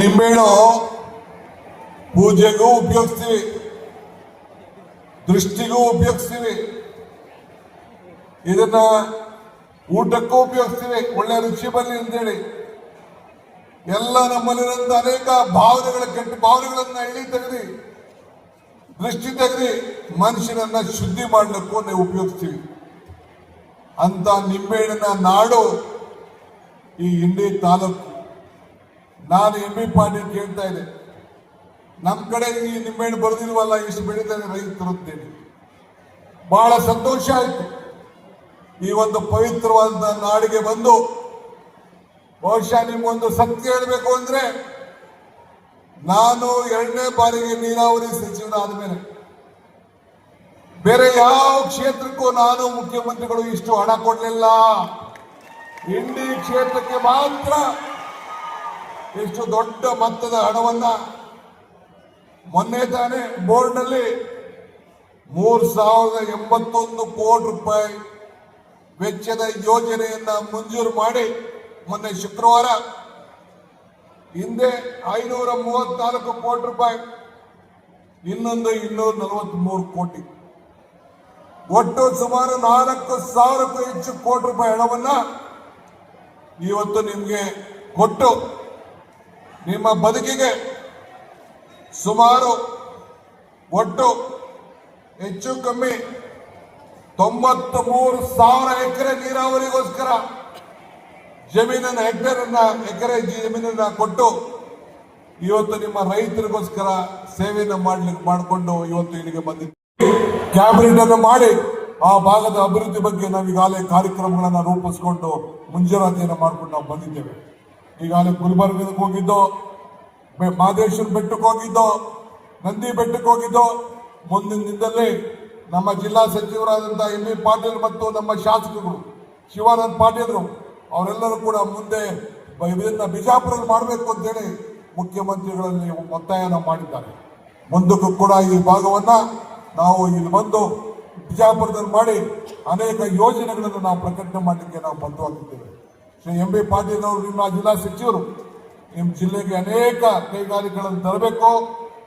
ನಿಂಬೆಹಣ್ಣು ಪೂಜೆಗೂ ಉಪಯೋಗಿಸ್ತೀವಿ. ದೃಷ್ಟಿಗೂ ಉಪಯೋಗಿಸ್ತೀವಿ. ಇದನ್ನ ಊಟಕ್ಕೂ ಉಪಯೋಗಿಸ್ತೀವಿ. ಒಳ್ಳೆ ರುಚಿ ಬರಲಿ ಅಂತೇಳಿ. ಎಲ್ಲ ನಮ್ಮಲ್ಲಿರುವಂತ ಅನೇಕ ಭಾವನೆಗಳ ಕೆಟ್ಟ ಭಾವನೆಗಳನ್ನ ಎಳಿ ತೆಗೆದಿ, ದೃಷ್ಟಿ ತೆಗೆದಿ ಮನುಷ್ಯನನ್ನ ಶುದ್ಧಿ ಮಾಡಲಿಕ್ಕೂ ನೀವು ಉಪಯೋಗಿಸ್ತೀವಿ. ಅಂತ ನಿಂಬೆಹಣ್ಣಿನ ನಾಡು ಈ ಇಂಡಿ ತಾಲೂಕು ನಾನು ಎಂ ಬಿ ಪಾಟೀಲ್ ಕೇಳ್ತಾ ಇದ್ದೆ. ನಮ್ಮ ಕಡೆ ಈ ನಿಂಬೆಹಣ್ಣು ಬರೆದಿಲ್ವಲ್ಲ, ಇಷ್ಟು ಬೆಳೀತಾರೆ ರೈತರು ಅಂತೇಳಿ ಬಹಳ ಸಂತೋಷ ಆಯ್ತು. ಈ ಒಂದು ಪವಿತ್ರವಾದ ನಾಡಿಗೆ ಬಂದು ಬಹುಶಃ ನಿಮ್ಗೊಂದು ಸತ್ಯ ಹೇಳಬೇಕು ಅಂದ್ರೆ, ನಾನು ಎರಡನೇ ಬಾರಿಗೆ ನೀರಾವರಿ ಸಚಿವನಾದ ಮೇಲೆ ಬೇರೆ ಯಾವ ಕ್ಷೇತ್ರಕ್ಕೂ ನಾನು ಮುಖ್ಯಮಂತ್ರಿಗಳು ಇಷ್ಟು ಹಣ ಕೊಡಲಿಲ್ಲ. ಇಂಡಿ ಕ್ಷೇತ್ರಕ್ಕೆ ಮಾತ್ರ ಇಷ್ಟು ದೊಡ್ಡ ಮೊತ್ತದ ಹಣವನ್ನ ಮೊನ್ನೆ ತಾನೇ ಬೋರ್ಡ್ನಲ್ಲಿ ಮೂರ್ ಸಾವಿರದ ಎಂಬತ್ತೊಂದು ಕೋಟಿ ರೂಪಾಯಿ ವೆಚ್ಚದ ಯೋಜನೆಯನ್ನ ಮಂಜೂರು ಮಾಡಿ ಮೊನ್ನೆ ಶುಕ್ರವಾರ ಹಿಂದೆ ಐನೂರ ಮೂವತ್ನಾಲ್ಕು ಕೋಟಿ ರೂಪಾಯಿ, ಇನ್ನೊಂದು ಇನ್ನೂರ ನಲವತ್ಮೂರು ಕೋಟಿ. ಒಟ್ಟು ಸುಮಾರು ನಾಲ್ಕು ಸಾವಿರಕ್ಕೂ ಹೆಚ್ಚು ಕೋಟಿ ರೂಪಾಯಿ ಹಣವನ್ನ ಇವತ್ತು ನಿಮಗೆ ಕೊಟ್ಟು ನಿಮ್ಮ ಬದುಕಿಗೆ ಸುಮಾರು ಒಟ್ಟು ಹೆಚ್ಚು ಕಮ್ಮಿ ತೊಂಬತ್ತು ಮೂರು ಸಾವಿರ ಎಕರೆ ನೀರಾವರಿಗೋಸ್ಕರ ಜಮೀನನ್ನ ಅನ್ನ ಎಕರೆ ಜಮೀನನ್ನ ಕೊಟ್ಟು ಇವತ್ತು ನಿಮ್ಮ ರೈತರಿಗೋಸ್ಕರ ಸೇವೆಯನ್ನು ಮಾಡ್ಲಿಕ್ಕೆ ಮಾಡಿಕೊಂಡು ಇವತ್ತು ಇಲ್ಲಿಗೆ ಬಂದಿದ್ದೀವಿ. ಕ್ಯಾಬಿನೆಟ್ ಅನ್ನು ಮಾಡಿ ಆ ಭಾಗದ ಅಭಿವೃದ್ಧಿ ಬಗ್ಗೆ ನಾವು ಈಗಾಗಲೇ ಕಾರ್ಯಕ್ರಮಗಳನ್ನು ರೂಪಿಸಿಕೊಂಡು ಮುಂಜಾಗ್ರತೆಯನ್ನು ಮಾಡ್ಕೊಂಡು ನಾವು ಬಂದಿದ್ದೇವೆ. ಈಗಾಗಲೇ ಗುಲ್ಬರ್ಗಕ್ಕೆ ಹೋಗಿದ್ದೋ ಮಹದೇಶ್ವರ ಬೆಟ್ಟಕ್ಕೆ ಹೋಗಿದ್ದೋ, ನಂದಿ ಬೆಟ್ಟಕ್ಕೆ ಹೋಗಿದ್ದೋ. ಮುಂದಿನ ದಿನದಲ್ಲಿ ನಮ್ಮ ಜಿಲ್ಲಾ ಸಚಿವರಾದಂತಹ ಎಂ. ಪಾಟೀಲ್ ಮತ್ತು ನಮ್ಮ ಶಾಸಕರು, ಶಿವಾನಂದ್ ಪಾಟೀಲ್ರು, ಅವರೆಲ್ಲರೂ ಕೂಡ ಮುಂದೆ ಇದನ್ನ ಬಿಜಾಪುರಲ್ಲಿ ಮಾಡಬೇಕು ಅಂತೇಳಿ ಮುಖ್ಯಮಂತ್ರಿಗಳಲ್ಲಿ ಒತ್ತಾಯನ ಮಾಡಿದ್ದಾರೆ. ಮುಂದಕ್ಕೂ ಕೂಡ ಈ ಭಾಗವನ್ನ ನಾವು ಇಲ್ಲಿ ಬಂದು ಬಿಜಾಪುರದಲ್ಲಿ ಮಾಡಿ ಅನೇಕ ಯೋಜನೆಗಳನ್ನು ನಾವು ಪ್ರಕಟಣೆ ಮಾಡಲಿಕ್ಕೆ ನಾವು ಬದ್ಧವಾಗಿದ್ದೇವೆ ಶ್ರೀ ಎಂ ಬಿ ಪಾಟೀಲ್ ಅವರು ನಿಮ್ಮ ಜಿಲ್ಲಾ ಸಚಿವರು, ನಿಮ್ಮ ಜಿಲ್ಲೆಗೆ ಅನೇಕ ಕೈಗಾರಿಕೆಗಳನ್ನು ತರಬೇಕು,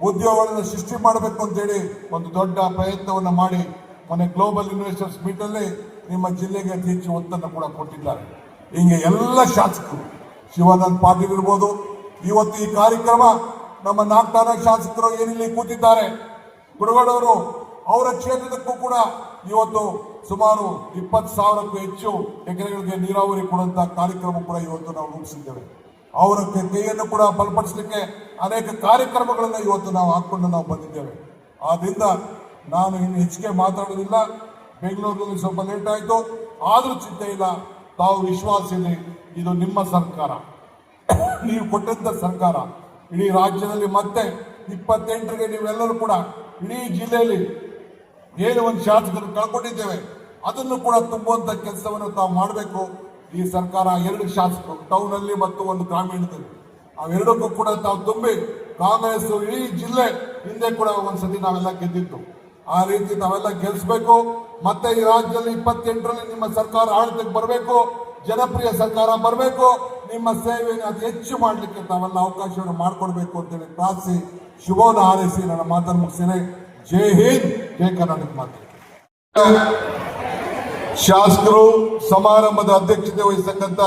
ಉದ್ಯೋಗಗಳನ್ನು ಸೃಷ್ಟಿ ಮಾಡಬೇಕು ಅಂತೇಳಿ ಒಂದು ದೊಡ್ಡ ಪ್ರಯತ್ನವನ್ನು ಮಾಡಿ ಮೊನ್ನೆ ಗ್ಲೋಬಲ್ ಇನ್ವೆಸ್ಟರ್ಸ್ ಮೀಟ್ ಅಲ್ಲಿ ನಿಮ್ಮ ಜಿಲ್ಲೆಗೆ ಅತಿ ಹೆಚ್ಚು ಒತ್ತನ್ನು ಕೂಡ ಕೊಟ್ಟಿದ್ದಾರೆ. ಹಿಂಗೆ ಎಲ್ಲ ಶಾಸಕರು, ಶಿವಾನಂದ್ ಪಾಟೀಲ್ ಇರ್ಬೋದು, ಇವತ್ತು ಈ ಕಾರ್ಯಕ್ರಮ ನಮ್ಮ ನಾಗ್ತಾನ ಶಾಸಕರು ಏನಿಲ್ಲಿ ಕೂತಿದ್ದಾರೆ ಕುಡಗೋಡವರು ಅವರ ಕ್ಷೇತ್ರದಕ್ಕೂ ಕೂಡ ಇವತ್ತು ಸುಮಾರು ಇಪ್ಪತ್ತು ಸಾವಿರಕ್ಕೂ ಹೆಚ್ಚು ಎಕರೆಗಳಿಗೆ ನೀರಾವರಿ ಕೊಡುವಂತಹ ಕಾರ್ಯಕ್ರಮ ಕೂಡ ಇವತ್ತು ನಾವು ರೂಪಿಸಿದ್ದೇವೆ. ಅವರ ಕೈಯನ್ನು ಕೂಡ ಬಲಪಡಿಸಲಿಕ್ಕೆ ಅನೇಕ ಕಾರ್ಯಕ್ರಮಗಳನ್ನು ಇವತ್ತು ನಾವು ಹಾಕೊಂಡು ನಾವು ಬಂದಿದ್ದೇವೆ. ಆದ್ರಿಂದ ನಾನು ಇನ್ನು ಹೆಚ್ಚಿಗೆ ಮಾತಾಡೋದಿಲ್ಲ. ಬೆಂಗಳೂರಿನಲ್ಲಿ ಸ್ವಲ್ಪ ಲೇಟ್ ಆಯಿತು. ಆದರೂ ಚಿಂತೆ ಇಲ್ಲ. ತಾವು ವಿಶ್ವಾಸ ಇದೆ ಇದು ನಿಮ್ಮ ಸರ್ಕಾರ. ನೀವು ಕೊಟ್ಟಂತ ಸರ್ಕಾರ. ಇಡೀ ರಾಜ್ಯದಲ್ಲಿ ಮತ್ತೆ ಇಪ್ಪತ್ತೆಂಟರಿಗೆ ನೀವೆಲ್ಲರೂ ಕೂಡ ಇಡೀ ಜಿಲ್ಲೆಯಲ್ಲಿ ಏನು ಒಂದು ಶಾಸಕರು ಕಳ್ಕೊಂಡಿದ್ದೇವೆ. ಅದನ್ನು ಕೂಡ ತುಂಬುವಂತ ಕೆಲಸವನ್ನು ತಾವು ಮಾಡಬೇಕು. ಈ ಸರ್ಕಾರ ಎರಡು ಶಾಸಕರು ಟೌನ್ ಅಲ್ಲಿ ಮತ್ತು ಒಂದು ಗ್ರಾಮೀಣದಲ್ಲಿ. ಅವೆರಡಕ್ಕೂ ಕೂಡ ತಾವು ತುಂಬಿ ಕಾಂಗ್ರೆಸ್ ಈ ಜಿಲ್ಲೆ ಹಿಂದೆ ಕೂಡ ಒಂದ್ಸತಿ ನಾವೆಲ್ಲ ಗೆದ್ದಿತ್ತು ಆ ರೀತಿ ನಾವೆಲ್ಲ ಗೆಲ್ಲಿಸಬೇಕು ಮತ್ತೆ ಈ ರಾಜ್ಯದಲ್ಲಿ ಇಪ್ಪತ್ತೆಂಟರಲ್ಲಿ ನಿಮ್ಮ ಸರ್ಕಾರ ಆಡಳಿತಕ್ಕೆ ಬರಬೇಕು, ಜನಪ್ರಿಯ ಸರ್ಕಾರ ಬರಬೇಕು. ನಿಮ್ಮ ಸೇವೆಯನ್ನು ಅದು ಹೆಚ್ಚು ಮಾಡಲಿಕ್ಕೆ ತಾವೆಲ್ಲ ಅವಕಾಶವನ್ನು ಮಾಡಿಕೊಡ್ಬೇಕು ಅಂತೇಳಿ ಪ್ರಾರ್ಥಿಸಿ ಶುಭವನ್ನು ಹಾರೈಸಿ ನನ್ನ ಮಾತನ್ನು ಮುಗಿಸ್ತೇನೆ. ಜೈ ಹಿಂದ್, ಜೈ ಕರ್ನಾಟಕ ಮಾತೆ. ಶಾಸಕರು ಸಮಾರಂಭದ ಅಧ್ಯಕ್ಷತೆ ವಹಿಸತಕ್ಕಂತ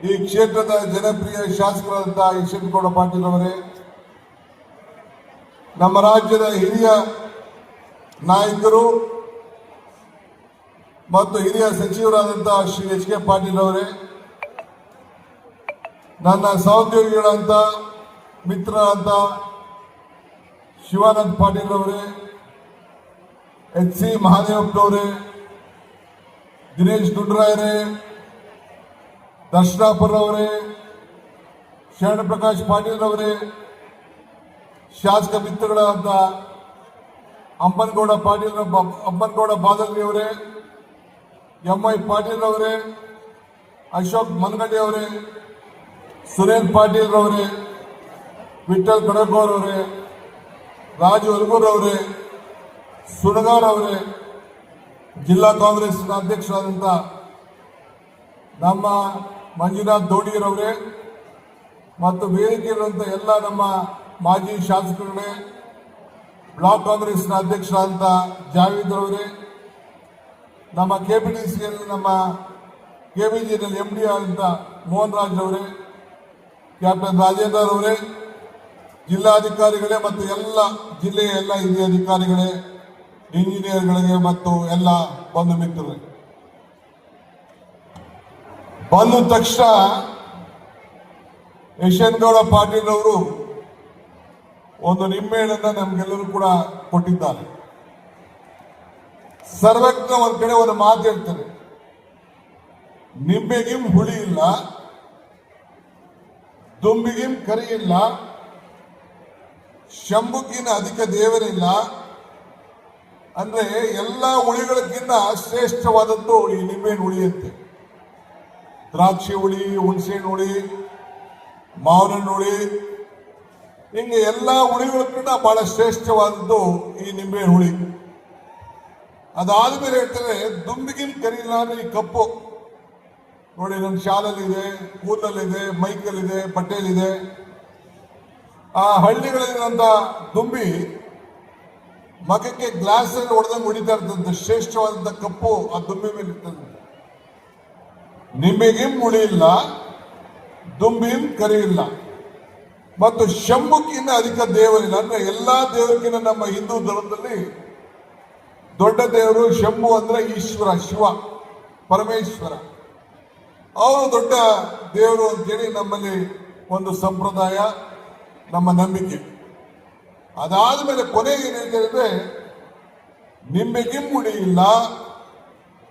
ಈ ಕ್ಷೇತ್ರದ ಜನಪ್ರಿಯ ಶಾಸಕರಾದಂತಹ ಯಶವಂತಗೌಡ ಪಾಟೀಲ್ ಅವರೇ, ನಮ್ಮ ರಾಜ್ಯದ ಹಿರಿಯ ನಾಯಕರು ಮತ್ತು ಹಿರಿಯ ಸಚಿವರಾದಂತಹ ಶ್ರೀ ಎಚ್ ಕೆ ಪಾಟೀಲ್ ಅವರೇ, ನನ್ನ ಸಹೋದ್ಯೋಗಿಗಳಂತ ಮಿತ್ರರಂತ ಶಿವಾನಂದ್ ಪಾಟೀಲ್ ಅವರೇ ಎಚ್ ಸಿ ಮಹಾದೇವಪ್ಪನವರೇ ದಿನೇಶ್ ಗುಂಡ್ರಾಯರೇ ದರ್ಶನಾಪುರವರೇ ಶರಣ ಪ್ರಕಾಶ್ ಪಾಟೀಲ್ ಅವರೇ, ಶಾಸಕ ಮಿತ್ರಗಳಾದ ಅಂಬನಗೌಡ ಪಾಟೀಲ್ ಅಂಬನಗೌಡ ಬಾದಲ್ವಿ ಅವರೇ ಎಂ ಐ ಪಾಟೀಲ್ ಅವರೇ, ಅಶೋಕ್ ಮನಗಂಡಿ ಅವರೇ ಸುರೇನ್ ಪಾಟೀಲ್ ಅವರೇ ವಿಠಲ್ ಅವರೇ, ರಾಜು ಅವರೇ ಸುಣಗಾರ್ ಅವರೇ, ಜಿಲ್ಲಾ ಕಾಂಗ್ರೆಸ್ನ ಅಧ್ಯಕ್ಷರಾದಂಥ ನಮ್ಮ ಮಂಜುನಾಥ್ ದೋಡಿಯರ್ ಅವರೇ ಮತ್ತು ವೇದಿಕೆಯಲ್ಲಿರುವಂಥ ಎಲ್ಲ ನಮ್ಮ ಮಾಜಿ ಶಾಸಕರುಗಳೇ, ಬ್ಲಾಕ್ ಕಾಂಗ್ರೆಸ್ನ ಅಧ್ಯಕ್ಷರಾದಂಥ ಜಾವೇದ್ ಅವರೇ, ನಮ್ಮ ಕೆ ಪಿ ಡಿ ಸಿಯಲ್ಲಿ ನಮ್ಮ ಕೆ ಬಿ ಜಿನಲ್ಲಿ ಎಂ ಡಿ ಆದಂಥ ಮೋಹನ್ ರಾಜ್ ಅವರೇ, ಕ್ಯಾಪ್ಟನ್ ರಾಜೇಂದ್ರ ಅವರೇ, ಜಿಲ್ಲಾಧಿಕಾರಿಗಳೇ ಮತ್ತು ಎಲ್ಲ ಜಿಲ್ಲೆಯ ಎಲ್ಲ ಹಿರಿಯ ಅಧಿಕಾರಿಗಳೇ ಇಂಜಿನಿಯರ್ಗಳಿಗೆ ಮತ್ತು ಎಲ್ಲ ಬಂಧು ಮಿತ್ರರು ಬಂದ ತಕ್ಷಣ ಯಶವಂತಗೌಡ ಪಾಟೀಲ್ ಅವರು ಒಂದು ನಿಮ್ಮೇಳನ್ನ ನಮ್ಗೆಲ್ಲರೂ ಕೂಡ ಕೊಟ್ಟಿದ್ದಾರೆ. ಸರ್ವಜ್ಞ ಒಂದ್ ಕಡೆ ಒಂದು ಮಾತು ಹೇಳ್ತಾರೆ. ನಿಂಬೆಗಿಂ ಹುಳಿ ಇಲ್ಲ ದುಂಬಿಗಿಂ ಕರಿ ಇಲ್ಲ, ಶಂಭುಗಿನ ಅಧಿಕ ದೇವರಿಲ್ಲ ಅಂದ್ರೆ ಎಲ್ಲ ಹುಳಿಗಳಿಗಿಂತ ಶ್ರೇಷ್ಠವಾದದ್ದು ಈ ನಿಂಬೆಹಣ್ಣು ಹುಳಿ ಅಂತೆ. ದ್ರಾಕ್ಷಿ ಹುಳಿ, ಹುಣಸೆಹಣ್ಣು ಹುಳಿ ಮಾವಿನ ಹುಳಿ, ಹಿಂಗೆ ಎಲ್ಲ ಹುಳಿಗಳಿಗಿಂತ ಬಹಳ ಶ್ರೇಷ್ಠವಾದದ್ದು ಈ ನಿಂಬೆ ಹುಳಿ. ಅದಾದ್ಮೇಲೆ ಹೇಳ್ತಾರೆ, ದುಂಬಿಗಿನ ಕರಿಲ್ಲ ಅಂದ್ರೆ ಈ ಕಪ್ಪು. ನೋಡಿ ನನ್ನ ಶಾಲಲ್ಲಿದೆ ಕೂದಲಲ್ಲಿದೆ ಮೈಕಲ್ಲಿದೆ ಬಟ್ಟೆಯಲ್ಲಿದೆ ಆ ಹಳ್ಳಿಗಳಲ್ಲಿರುವಂತ ದುಂಬಿ ಮಗಕ್ಕೆ ಗ್ಲಾಸ್ ಅಲ್ಲಿ ಹೊಡೆದಂಗೆ ಹೊಡಿತಾ ಇರ್ತಂತೆ ಶ್ರೇಷ್ಠವಾದಂತ ಕಪ್ಪು ಆ ದುಂಬಿ ಮೇಲೆ ಇರ್ತದೆ. ನಿಮಗೆ ಇಲ್ಲ ದುಂಬಿಂ ಕರಿ ಇಲ್ಲ ಮತ್ತು ಶಂಭುಕ್ಕಿಂತ ಅಧಿಕ ದೇವರಿಲ್ಲ. ಅಂದ್ರೆ ಎಲ್ಲಾ ದೇವರಿಗಿಂತ ನಮ್ಮ ಹಿಂದೂ ಧರ್ಮದಲ್ಲಿ ದೊಡ್ಡ ದೇವರು ಶಂಭು ಅಂದ್ರೆ ಈಶ್ವರ, ಶಿವ, ಪರಮೇಶ್ವರ. ಅವರು ದೊಡ್ಡ ದೇವರು ಅಂತೇಳಿ ನಮ್ಮಲ್ಲಿ ಒಂದು ಸಂಪ್ರದಾಯ, ನಮ್ಮ ನಂಬಿಕೆ. ಅದಾದ ಮೇಲೆ ಕೊನೆ ಏನಿದೆ ಅಂದ್ರೆ ನಿಂಬೆಗಿಂ ಮುಡಿ ಇಲ್ಲ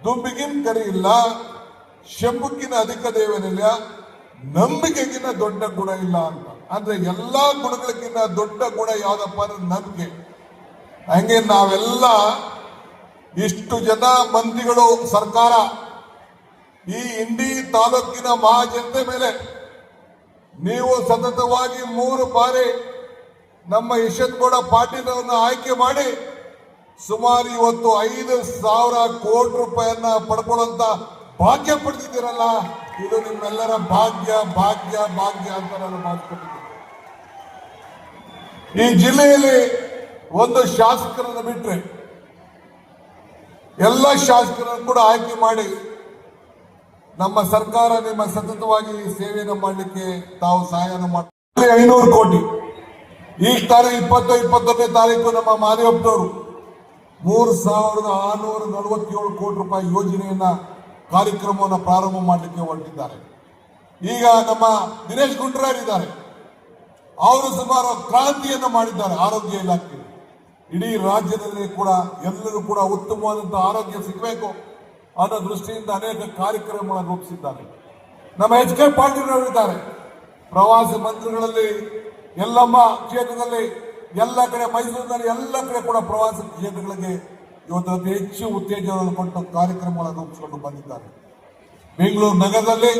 ದುಂಬಿಗಿಂ ಕರಿ ಇಲ್ಲ, ಶಂಭುಕ್ಕಿನ ಅಧಿಕ ದೇವನಿಲ್ಲ, ನಂಬಿಕೆಗಿನ್ನ ದೊಡ್ಡ ಗುಣ ಇಲ್ಲ ಅಂತ. ಅಂದ್ರೆ ಎಲ್ಲಾ ಗುಣಗಳಕ್ಕಿಂತ ದೊಡ್ಡ ಗುಣ ಯಾವ್ದಪ್ಪ ಅಂದ್ರೆ ನಂಬಿಕೆ. ಹಂಗೆ ನಾವೆಲ್ಲ ಇಷ್ಟು ಜನ ಮಂತ್ರಿಗಳು ಸರ್ಕಾರ, ಈ ಇಂಡಿ ತಾಲೂಕಿನ ಮಹಾಜನತೆ ಮೇಲೆ ನೀವು ಸತತವಾಗಿ ಮೂರು ಬಾರಿ ನಮ್ಮ ಯಶವಂತಗೌಡ ಪಾಟೀಲ್ ಅವರನ್ನ ಆಯ್ಕೆ ಮಾಡಿ ಸುಮಾರು ಇವತ್ತು ಐದು ಸಾವಿರ ಕೋಟಿ ರೂಪಾಯಿಯನ್ನ ಪಡ್ಕೊಳ್ಳುವಂತ ಭಾಗ್ಯ ಪಡೆದಿದ್ದೀರಲ್ಲ, ಇದು ನಿಮ್ಮೆಲ್ಲರ ಭಾಗ್ಯ ಭಾಗ್ಯ ಭಾಗ್ಯ ಅಂತ ನಾನು ಮಾತುಕೊಟ್ಟಿದ್ದೀನಿ ಈ ಜಿಲ್ಲೆಯಲ್ಲಿ ಒಂದು ಶಾಸಕರನ್ನು ಬಿಟ್ರೆ ಎಲ್ಲ ಶಾಸಕರನ್ನು ಕೂಡ ಆಯ್ಕೆ ಮಾಡಿ ನಮ್ಮ ಸರ್ಕಾರ ನಿಮ್ಮ ಸತತವಾಗಿ ಸೇವೆಯನ್ನು ಮಾಡಲಿಕ್ಕೆ ತಾವು ಸಹಾಯ ಮಾಡಿ ಐನೂರು ಕೋಟಿ. ಈ ತಾರೀಕು ಇಪ್ಪತ್ತು, ಇಪ್ಪತ್ತೊಂದನೇ ತಾರೀಕು ನಮ್ಮ ಮಾರಿಯಪ್ಪನವರು ಮೂರು ಸಾವಿರದ ಆರುನೂರ ನಲವತ್ತೇಳು ಕೋಟಿ ರೂಪಾಯಿ ಯೋಜನೆಯನ್ನ, ಕಾರ್ಯಕ್ರಮವನ್ನು ಪ್ರಾರಂಭ ಮಾಡಲಿಕ್ಕೆ ಹೊರಟಿದ್ದಾರೆ. ಈಗ ನಮ್ಮ ದಿನೇಶ್ ಗುಂಡೂರಾವ್ ಇದ್ದಾರೆ ಅವರು ಸುಮಾರು ಕ್ರಾಂತಿಯನ್ನು ಮಾಡಿದ್ದಾರೆ ಆರೋಗ್ಯ ಇಲಾಖೆ. ಇಡೀ ರಾಜ್ಯದಲ್ಲಿ ಕೂಡ ಎಲ್ಲರೂ ಕೂಡ ಉತ್ತಮವಾದಂತಹ ಆರೋಗ್ಯ ಸಿಗಬೇಕು ಅನ್ನೋ ದೃಷ್ಟಿಯಿಂದ ಅನೇಕ ಕಾರ್ಯಕ್ರಮಗಳನ್ನು ರೂಪಿಸಿದ್ದಾರೆ. ನಮ್ಮ ಎಚ್ ಕೆ ಪಾಟೀಲ್ ಅವರಿದ್ದಾರೆ ಪ್ರವಾಸಿ ಮಂತ್ರಿಗಳಲ್ಲಿ ಎಲ್ಲಮ್ಮ ಕ್ಷೇತ್ರದಲ್ಲಿ ಎಲ್ಲ ಕಡೆ ಮೈಸೂರಿನಲ್ಲಿ ಎಲ್ಲ ಕಡೆ ಕೂಡ ಪ್ರವಾಸಿ ಕ್ಷೇತ್ರಗಳಿಗೆ ಇವತ್ತು ಅತಿ ಹೆಚ್ಚು ಉತ್ತೇಜನವನ್ನು ಕೊಟ್ಟು ಕಾರ್ಯಕ್ರಮಗಳನ್ನು ರೂಪಿಸಿಕೊಂಡು ಬಂದಿದ್ದಾರೆ. ಬೆಂಗಳೂರು ನಗರದಲ್ಲಿ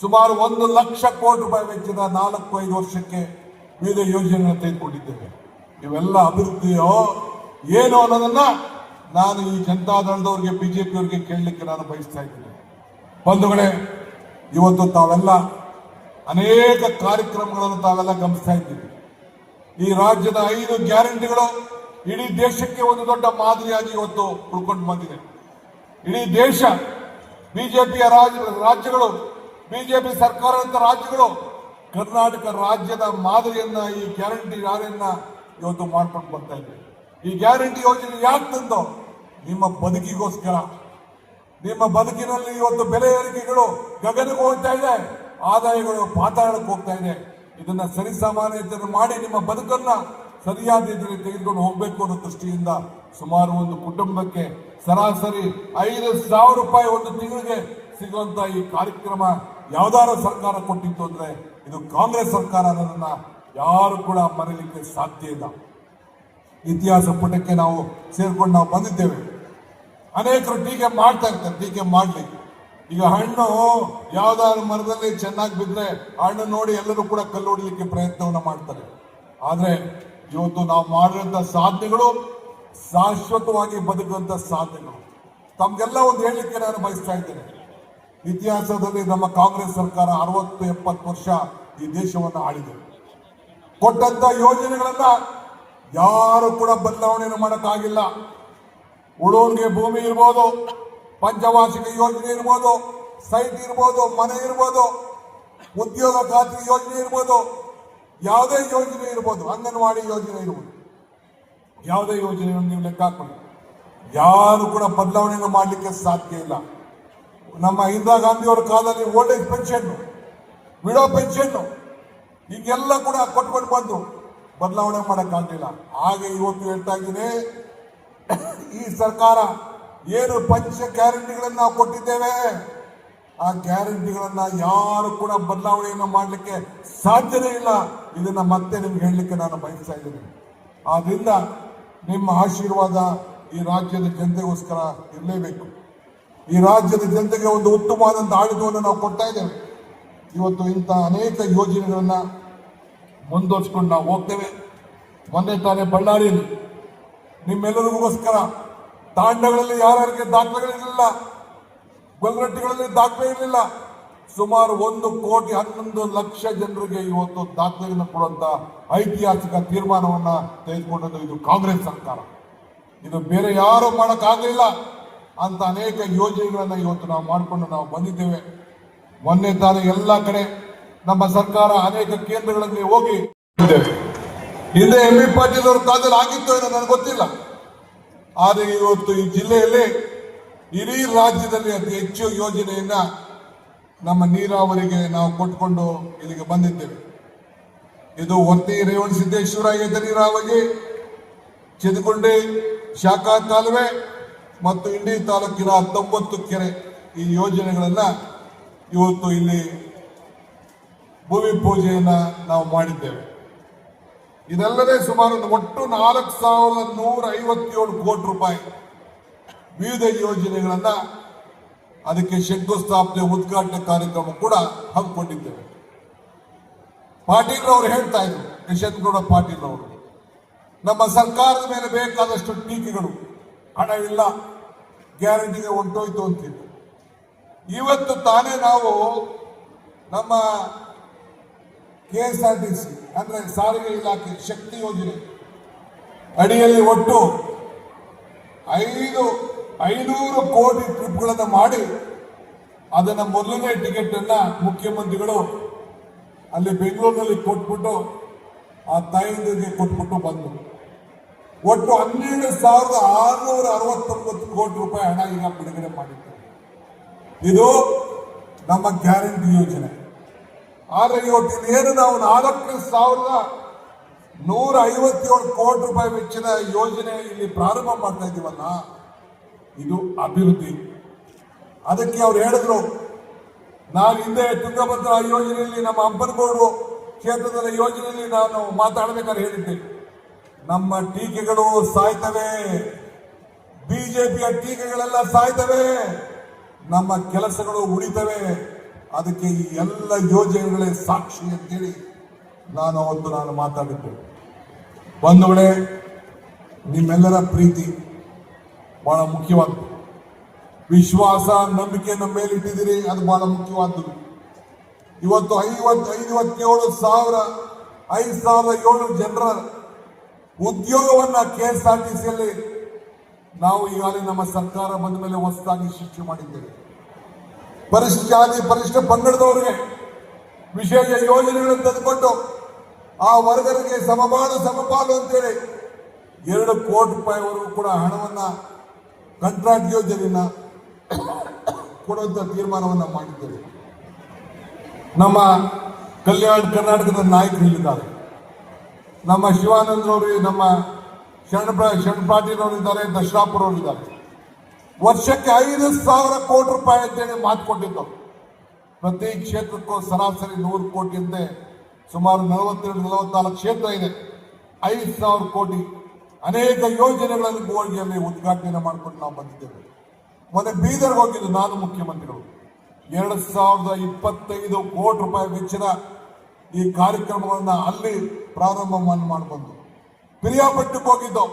ಸುಮಾರು ಒಂದು ಲಕ್ಷ ಕೋಟಿ ರೂಪಾಯಿ ವೆಚ್ಚದ ನಾಲ್ಕು ಐದು ವರ್ಷಕ್ಕೆ ವಿವಿಧ ಯೋಜನೆಗಳನ್ನು ತೆಗೆದುಕೊಂಡಿದ್ದೇವೆ. ಇವೆಲ್ಲ ಅಭಿವೃದ್ಧಿಯೋ ಏನು ಅನ್ನೋದನ್ನ ನಾನು ಈ ಜನತಾದಳದವ್ರಿಗೆ ಬಿಜೆಪಿಯವರಿಗೆ ಕೇಳಲಿಕ್ಕೆ ನಾನು ಬಯಸ್ತಾ ಇದ್ದೀನಿ. ಬಂಧುಗಳೇ, ಇವತ್ತು ತಾವೆಲ್ಲ ಅನೇಕ ಕಾರ್ಯಕ್ರಮಗಳನ್ನು ತಾವೆಲ್ಲ ಗಮನಿಸ್ತಾ ಇದ್ದೀವಿ ಈ ರಾಜ್ಯದ ಐದು ಗ್ಯಾರಂಟಿಗಳು ಇಡೀ ದೇಶಕ್ಕೆ ಒಂದು ದೊಡ್ಡ ಮಾದರಿಯಾಗಿ ಇವತ್ತು ಉಳ್ಕೊಂಡು ಬಂದಿದೆ. ಇಡೀ ದೇಶ, ಬಿಜೆಪಿಯ ರಾಜ್ಯ ರಾಜ್ಯಗಳು, ಬಿಜೆಪಿ ಸರ್ಕಾರದ ರಾಜ್ಯಗಳು ಕರ್ನಾಟಕ ರಾಜ್ಯದ ಮಾದರಿಯನ್ನ, ಈ ಗ್ಯಾರಂಟಿ ಯಾರನ್ನ ಇವತ್ತು ಮಾಡ್ಕೊಂಡು ಬರ್ತಾ ಇದೆ ಈ ಗ್ಯಾರಂಟಿ ಯೋಜನೆ ಯಾಕೆ ತಂದು? ನಿಮ್ಮ ಬದುಕಿಗೋಸ್ಕರ. ನಿಮ್ಮ ಬದುಕಿನಲ್ಲಿ ಇವತ್ತು ಬೆಲೆ ಏರಿಕೆಗಳು ಗಗನಕ್ಕೆ ಹೋಗ್ತಾ ಇದೆ. ಆದಾಯಗಳು ಪಾತಾಳಕ್ಕೆ ಹೋಗ್ತಾ ಇದೆ. ಇದನ್ನ ಸರಿಸಾಮಾನ್ಯತೆ ಮಾಡಿ ನಿಮ್ಮ ಬದುಕನ್ನ ಸರಿಯಾದ ರೀತಿಯಲ್ಲಿ ತೆಗೆದುಕೊಂಡು ಹೋಗ್ಬೇಕು ಅನ್ನೋ ದೃಷ್ಟಿಯಿಂದ ಸುಮಾರು ಒಂದು ಕುಟುಂಬಕ್ಕೆ ಸರಾಸರಿ ಐದು ಸಾವಿರ ರೂಪಾಯಿ ಒಂದು ತಿಂಗಳಿಗೆ ಸಿಗುವಂತ ಈ ಕಾರ್ಯಕ್ರಮ ಯಾವ್ದಾರ ಸರ್ಕಾರ ಕೊಟ್ಟಿತ್ತು ಅಂದ್ರೆ ಇದು ಕಾಂಗ್ರೆಸ್ ಸರ್ಕಾರ ಅನ್ನೋದನ್ನ ಯಾರು ಕೂಡ ಮರೀಲಿಕ್ಕೆ ಸಾಧ್ಯ ಇಲ್ಲ. ಇತಿಹಾಸ ಪುಟಕ್ಕೆ ನಾವು ಸೇರ್ಕೊಂಡು ನಾವು ಬಂದಿದ್ದೇವೆ. ಅನೇಕರು ಟೀಕೆ ಮಾಡ್ತಾ ಇರ್ತಾರೆ. ಟೀಕೆ ಮಾಡ್ಲಿ. ಈಗ ಹಣ್ಣು ಯಾವ್ದಾದ್ರು ಮರದಲ್ಲಿ ಚೆನ್ನಾಗಿ ಬಿದ್ರೆ ಹಣ್ಣು ನೋಡಿ ಎಲ್ಲರೂ ಕೂಡ ಕಲ್ಲು ಪ್ರಯತ್ನವನ್ನು ಮಾಡ್ತಾರೆ. ಆದ್ರೆ ಇವತ್ತು ನಾವು ಮಾಡಿದಂಥ ಸಾಧನೆಗಳು ಶಾಶ್ವತವಾಗಿ ಬದುಕುವಂತ ಸಾಧನೆಗಳು. ತಮ್ಗೆಲ್ಲ ಒಂದು ಹೇಳಲಿಕ್ಕೆ ನಾನು ಬಯಸ್ತಾ ಇದ್ದೇನೆ. ಇತಿಹಾಸದಲ್ಲಿ ನಮ್ಮ ಕಾಂಗ್ರೆಸ್ ಸರ್ಕಾರ ಅರವತ್ತು ಎಪ್ಪತ್ತು ವರ್ಷ ಈ ದೇಶವನ್ನು ಆಳಿದೆ. ಕೊಟ್ಟಂತ ಯೋಜನೆಗಳನ್ನ ಯಾರು ಕೂಡ ಬದಲಾವಣೆಯನ್ನು ಮಾಡೋಕ್ಕಾಗಿಲ್ಲ. ಉಳೋನ್ಗೆ ಭೂಮಿ ಇರ್ಬೋದು ಪಂಚವಾರ್ಷಿಕ ಯೋಜನೆ ಇರ್ಬೋದು, ಸೈಟ್ ಇರ್ಬೋದು, ಮನೆ ಇರ್ಬೋದು, ಉದ್ಯೋಗ ಖಾತ್ರಿ ಯೋಜನೆ ಇರ್ಬೋದು, ಯಾವುದೇ ಯೋಜನೆ ಇರ್ಬೋದು, ಅಂಗನವಾಡಿ ಯೋಜನೆ ಇರ್ಬೋದು. ಯಾವುದೇ ಯೋಜನೆಯನ್ನು ನೀವು ಲೆಕ್ಕ ಹಾಕೊಳ್ಳಿ ಯಾರು ಕೂಡ ಬದಲಾವಣೆಯನ್ನು ಮಾಡಲಿಕ್ಕೆ ಸಾಧ್ಯ ಇಲ್ಲ. ನಮ್ಮ ಇಂದಿರಾ ಗಾಂಧಿ ಅವರ ಕಾಲದಲ್ಲಿ old age pension widow pension ಹೀಗೆಲ್ಲ ಕೂಡ ಕೊಟ್ಕೊಂಡು ಬಂದು ಬದಲಾವಣೆ ಮಾಡೋಕ್ಕಾಗಲಿಲ್ಲ. ಹಾಗೆ ಇವತ್ತು ಹೇಳ್ತಾ ಇದ್ದೀನಿ, ಈ ಸರ್ಕಾರ ಏನು ಪಂಚ ಗ್ಯಾರಂಟಿಗಳನ್ನು ನಾವು ಕೊಟ್ಟಿದ್ದೇವೆ? ಆ ಗ್ಯಾರಂಟಿಗಳನ್ನು ಯಾರು ಕೂಡ ಬದಲಾವಣೆಯನ್ನು ಮಾಡಲಿಕ್ಕೆ ಸಾಧ್ಯವೇ ಇಲ್ಲ. ಇದನ್ನು ಮತ್ತೆ ನಿಮ್ಗೆ ಹೇಳಲಿಕ್ಕೆ ನಾನು ಬಯಸ್ತಾ ಇದ್ದೀನಿ. ಆದ್ರಿಂದ ನಿಮ್ಮ ಆಶೀರ್ವಾದ ಈ ರಾಜ್ಯದ ಜನತೆಗೋಸ್ಕರ ಇರಲೇಬೇಕು. ಈ ರಾಜ್ಯದ ಜನತೆಗೆ ಒಂದು ಉತ್ತಮವಾದಂಥ ಆಡಳಿತವನ್ನು ನಾವು ಕೊಡ್ತಾ ಇದ್ದೇವೆ. ಇವತ್ತು ಇಂಥ ಅನೇಕ ಯೋಜನೆಗಳನ್ನು ಮುಂದುವರ್ಸ್ಕೊಂಡು ನಾವು ಹೋಗ್ತೇವೆ. ಮೊನ್ನೆ ತಾನೇ ಬಳ್ಳಾರಿಯಲ್ಲಿ. ನಿಮ್ಮೆಲ್ಲರಿಗೋಸ್ಕರ ತಾಂಡಗಳಲ್ಲಿ ಯಾರ್ಯಾರಿಗೆ ದಾಖಲೆಗಳಿರಲಿಲ್ಲ ಗೊಂಗಟ್ಟಿಗಳಲ್ಲಿ ದಾಖಲೆ ಇರಲಿಲ್ಲ ಸುಮಾರು ಒಂದು ಕೋಟಿ ಹನ್ನೊಂದು ಲಕ್ಷ ಜನರಿಗೆ ಇವತ್ತು ದಾಖಲೆಯನ್ನು ಕೊಡುವಂತ ಐತಿಹಾಸಿಕ ತೀರ್ಮಾನವನ್ನ ತೆಗೆದುಕೊಂಡದ್ದು ಇದು ಕಾಂಗ್ರೆಸ್ ಸರ್ಕಾರ. ಇದು ಬೇರೆ ಯಾರು ಮಾಡೋಕ್ಕಾಗಲಿಲ್ಲ ಅಂತ ಅನೇಕ ಯೋಜನೆಗಳನ್ನು ಇವತ್ತು ನಾವು ಮಾಡಿಕೊಂಡು ನಾವು ಬಂದಿದ್ದೇವೆ. ಮೊನ್ನೆ ತಾನೇ ಎಲ್ಲ ಕಡೆ ನಮ್ಮ ಸರ್ಕಾರ ಅನೇಕ ಕೇಂದ್ರಗಳಲ್ಲಿ ಹೋಗಿ. ಹಿಂದೆ ಎಂ ಬಿ ಪಾಟೀಲ್ ಅವ್ರ ಕಾಲದಲ್ಲಿ ಆಗಿತ್ತು ಏನೋ ನನಗೆ ಗೊತ್ತಿಲ್ಲ. ಆದರೆ ಇವತ್ತು ಈ ಜಿಲ್ಲೆಯಲ್ಲಿ ಇಡೀ ರಾಜ್ಯದಲ್ಲಿ ಅತಿ ಹೆಚ್ಚು ಯೋಜನೆಯನ್ನ ನಮ್ಮ ನೀರಾವರಿಗೆ ನಾವು ಕೊಟ್ಕೊಂಡು ಇಲ್ಲಿಗೆ ಬಂದಿದ್ದೇವೆ. ಇದು ಒತ್ತಿ ರೇವಣ ಸಿದ್ದೇಶ್ವರ ಏತ ನೀರಾವರಿ ಚಿದಗುಂಡಿ ಶಾಖಾ ಕಾಲುವೆ ಮತ್ತು ಇಂಡಿ ತಾಲೂಕಿನ ಹತ್ತೊಂಬತ್ತು ಕೆರೆ ಈ ಯೋಜನೆಗಳನ್ನ ಇವತ್ತು ಇಲ್ಲಿ ಭೂಮಿ ಪೂಜೆಯನ್ನ ನಾವು ಮಾಡಿದ್ದೇವೆ. ಇದಲ್ಲದೆ ಸುಮಾರು ಒಟ್ಟು ನಾಲ್ಕು ಸಾವಿರದ ನೂರ ಐವತ್ತೇಳು ಕೋಟಿ ರೂಪಾಯಿ ವಿವಿಧ ಯೋಜನೆಗಳನ್ನ ಅದಕ್ಕೆ ಶಂಕುಸ್ಥಾಪನೆ ಉದ್ಘಾಟನೆ ಕಾರ್ಯಕ್ರಮ ಕೂಡ ಹಮ್ಮಿಕೊಂಡಿದ್ದೇವೆ. ಪಾಟೀಲ್ ಅವರು ಹೇಳ್ತಾ ಇದ್ರು ಯಶವಂತಗೌಡ ಪಾಟೀಲ್ ಅವರು ನಮ್ಮ ಸರ್ಕಾರದ ಮೇಲೆ ಬೇಕಾದಷ್ಟು ಟೀಕೆಗಳು ಹಣವಿಲ್ಲ ಗ್ಯಾರಂಟಿಗೆ ಹೊಂಟೋಯ್ತು ಅಂತಿದ್ರು. ಇವತ್ತು ತಾನೇ ನಾವು ನಮ್ಮ ಕೆ ಎಸ್ ಆರ್ ಟಿ ಅಂದ್ರೆ ಸಾರಿಗೆ ಇಲಾಖೆ ಶಕ್ತಿ ಯೋಜನೆ. ಅಡಿಯಲ್ಲಿ ಒಟ್ಟು ಐದು, ಐನೂರು ಕೋಟಿ ಟ್ರಿಪ್ಗಳನ್ನು ಮಾಡಿ ಅದನ್ನ ಮೊದಲನೇ ಟಿಕೆಟ್ ಅನ್ನ ಮುಖ್ಯಮಂತ್ರಿಗಳು ಅಲ್ಲಿ ಬೆಂಗಳೂರಿನಲ್ಲಿ ಕೊಟ್ಬಿಟ್ಟು ಆ ತಾಯಿಂದಿಗೆ ಕೊಟ್ಬಿಟ್ಟು ಬಂದರು ಒಟ್ಟು ಹನ್ನೆರಡು ಸಾವಿರದ ಆರುನೂರ ಅರವತ್ತೊಂಬತ್ತು ಕೋಟಿ ರೂಪಾಯಿ ಹಣ ಈಗ ಬಿಡುಗಡೆ ಮಾಡಿದ್ದಾರೆ. ಇದು ನಮ್ಮ ಗ್ಯಾರಂಟಿ ಯೋಜನೆ. ಆದ್ರೆ ಇವತ್ತು ಏನು ನಾವು ನಾಲ್ಕು ಸಾವಿರದ ನೂರ ಐವತ್ತೇಳು ಕೋಟಿ ರೂಪಾಯಿ ವೆಚ್ಚದ ಯೋಜನೆ ಇಲ್ಲಿ ಪ್ರಾರಂಭ ಮಾಡ್ತಾ ಇದ್ದೀವಲ್ಲ ಇದು ಅಭಿವೃದ್ಧಿ. ಅದಕ್ಕೆ ಅವ್ರು ಹೇಳಿದ್ರು, ನಾನು ಹಿಂದೆ ತುಂಗಭದ್ರಾ ಯೋಜನೆಯಲ್ಲಿ ನಮ್ಮ ಅಂಬನಗೌಡು ಕ್ಷೇತ್ರದ ಯೋಜನೆಯಲ್ಲಿ ನಾನು ಮಾತಾಡಬೇಕಾದ್ರೆ ಹೇಳಿದ್ದೆ. ನಮ್ಮ ಟೀಕೆಗಳು ಸಾಯ್ತವೆ, ಬಿಜೆಪಿಯ ಟೀಕೆಗಳೆಲ್ಲ ಸಾಯ್ತವೆ, ನಮ್ಮ ಕೆಲಸಗಳು ಉಳಿತವೆ. ಅದಕ್ಕೆ ಈ ಎಲ್ಲ ಯೋಜನೆಗಳೇ ಸಾಕ್ಷಿ ಅಂತೇಳಿ ನಾನು ಅವತ್ತು ನಾನು ಮಾತಾಡಿದ್ದೆ. ಬಂಧುಗಳೇ ನಿಮ್ಮೆಲ್ಲರ ಪ್ರೀತಿ ಬಹಳ ಮುಖ್ಯವಾದ್ದು. ವಿಶ್ವಾಸ ನಂಬಿಕೆ ನಮ್ಮ ಮೇಲೆ ಇಟ್ಟಿದ್ದೀರಿ ಅದು ಬಹಳ ಮುಖ್ಯವಾದ್ದು. ಇವತ್ತು ಐವತ್ತು ಐವತ್ತೇಳು ಸಾವಿರ, ಐದು ಸಾವಿರದ ಏಳು ಜನರ ಉದ್ಯೋಗವನ್ನ ಕೆ ಎಸ್ ಆರ್ ಟಿ ಸಿಯಲ್ಲಿ ನಾವು ಈಗಾಗಲೇ ನಮ್ಮ ಸರ್ಕಾರ ಬಂದ ಮೇಲೆ ಹೊಸದಾಗಿ ಶಿಕ್ಷೆ ಮಾಡಿದ್ದೇವೆ. ಪರಿಶಿಷ್ಟ ಜಾತಿ ಪರಿಶಿಷ್ಟ ಪಂಗಡದವರಿಗೆ ವಿಶೇಷ ಯೋಜನೆಗಳನ್ನು ತಂದುಕೊಟ್ಟು ಆ ವರ್ಗರಿಗೆ ಸಮಪಾಲು ಸಮಪಾಲು ಅಂತೇಳಿ ಎರಡು ಕೋಟಿ ರೂಪಾಯಿವರೆಗೂ ಕೂಡ ಹಣವನ್ನು ಕಂಟ್ರಾಕ್ಟ್ ಯೋಜನೆಯನ್ನ ಕೊಡುವಂತ ತೀರ್ಮಾನವನ್ನು ಮಾಡಿದ್ದೇವೆ. ನಮ್ಮ ಕಲ್ಯಾಣ ಕರ್ನಾಟಕದ ನಾಯಕರು ಇಲ್ಲಿದ್ದಾರೆ. ನಮ್ಮ ಶಿವಾನಂದರವರು, ನಮ್ಮ ಶರಣ ಶರಣ ಪಾಟೀಲ್ ದಶರಾಪುರವರು ಅವರಿದ್ದಾರೆ ವರ್ಷಕ್ಕೆ ಐದು ಸಾವಿರ ಕೋಟಿ ರೂಪಾಯಿ ಅಂತೇಳಿ ಮಾತು ಕೊಟ್ಟಿದ್ದು. ಪ್ರತಿ ಕ್ಷೇತ್ರಕ್ಕೂ ಸರಾಸರಿ ನೂರು ಕೋಟಿ ಅಂತೆ, ಸುಮಾರು ನಲವತ್ತೆರಡು, ನಲವತ್ನಾಲ್ಕು ಕ್ಷೇತ್ರ ಇದೆ. ಐದು ಸಾವಿರ ಕೋಟಿ ಅನೇಕ ಯೋಜನೆಗಳನ್ನು ಗೋಲ್ಗಿಯಲ್ಲಿ ಉದ್ಘಾಟನೆ ಮಾಡಿಕೊಂಡು ನಾವು ಬಂದಿದ್ದೇವೆ. ಮೊನ್ನೆ ಬೀದರ್ಗೆ ಹೋಗಿದ್ದು ನಾನು ಮುಖ್ಯಮಂತ್ರಿಗಳು. ಎರಡು ಸಾವಿರದ ಇಪ್ಪತ್ತೈದು ಕೋಟಿ ರೂಪಾಯಿ ವೆಚ್ಚದ ಈ ಕಾರ್ಯಕ್ರಮವನ್ನು ಅಲ್ಲಿ ಪ್ರಾರಂಭವನ್ನು ಮಾಡಿಕೊಂಡು. ಪಿರಿಯಾಪಟ್ಟಕ್ಕೆ ಹೋಗಿದ್ದು.